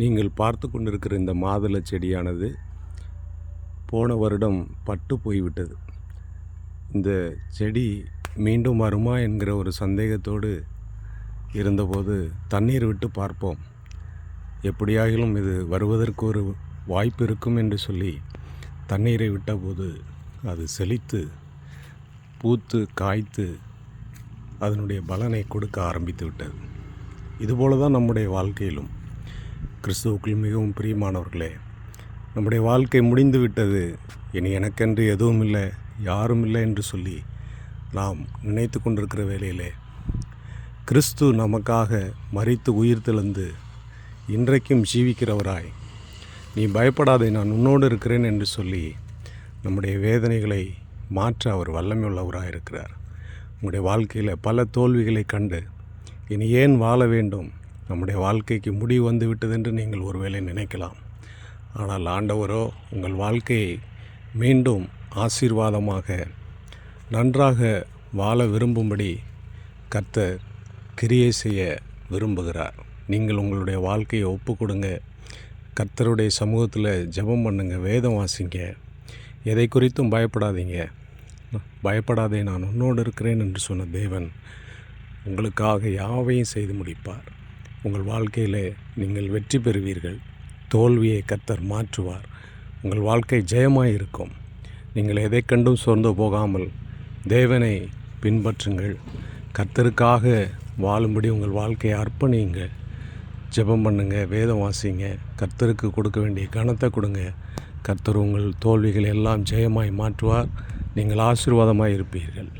நீங்கள் பார்த்து கொண்டிருக்கிற இந்த மாதுளை செடியானது போன வருடம் பட்டு போய்விட்டது. இந்த செடி மீண்டும் வருமா என்கிற ஒரு சந்தேகத்தோடு இருந்தபோது தண்ணீர் விட்டு பார்ப்போம். எப்படியாகிலும் இது வருவதற்கு ஒரு வாய்ப்பு இருக்கும் என்று சொல்லி தண்ணீரை விட்டபோது அது செழித்து பூத்து காய்த்து அதனுடைய பலனை கொடுக்க ஆரம்பித்து விட்டது. இதுபோல தான் நம்முடைய வாழ்க்கையிலும். கிறிஸ்துவுக்குள் மிகவும் பிரியமானவர்களே நம்முடைய வாழ்க்கை முடிந்து விட்டது இனி எனக்கென்று எதுவும் இல்லை யாரும் இல்லை என்று சொல்லி நாம் நினைத்து கொண்டிருக்கிற வேலையிலே கிறிஸ்து நமக்காக மறித்து உயிர் தெழுந்து இன்றைக்கும் ஜீவிக்கிறவராய் நீ பயப்படாதே நான் உன்னோடு இருக்கிறேன் என்று சொல்லி நம்முடைய வேதனைகளை மாற்ற அவர் வல்லமை உள்ளவராக இருக்கிறார். உங்களுடைய வாழ்க்கையில் பல தோல்விகளை கண்டு இனி ஏன் வாழ வேண்டும்? நம்முடைய வாழ்க்கைக்கு முடிவு வந்து விட்டதென்று நீங்கள் ஒருவேளை நினைக்கலாம். ஆனால் ஆண்டவரோ உங்கள் வாழ்க்கையை மீண்டும் ஆசீர்வாதமாக நன்றாக வாழ விரும்பும்படி கர்த்தர் கிரியை செய்ய விரும்புகிறார். நீங்கள் உங்களுடைய வாழ்க்கையை ஒப்பு கொடுங்க கர்த்தருடைய சமூகத்தில் ஜெபம் பண்ணுங்கள் வேதம் வாசிங்க. எதை குறித்தும் பயப்படாதீங்க. பயப்படாதே நான் உன்னோடு இருக்கிறேன் என்று சொன்ன தேவன் உங்களுக்காக யாவையும் செய்து முடிப்பார். உங்கள் வாழ்க்கையில் நீங்கள் வெற்றி பெறுவீர்கள். தோல்வியை கத்தர் மாற்றுவார். உங்கள் வாழ்க்கை ஜெயமாய் இருக்கும் நீங்கள் எதை கண்டும் சோர்ந்து போகாமல் தேவனை பின்பற்றுங்கள். கத்தருக்காக வாழும்படி உங்கள் வாழ்க்கையை அர்ப்பணியுங்கள். ஜெபம் பண்ணுங்க வேதம் வாசிங்க. கர்த்தருக்கு கொடுக்க வேண்டிய கனத்தை கொடுங்க. கர்த்தர் உங்கள் தோல்விகள் எல்லாம் ஜெயமாய் மாற்றுவார். நீங்கள் ஆசீர்வாதமாக இருப்பீர்கள்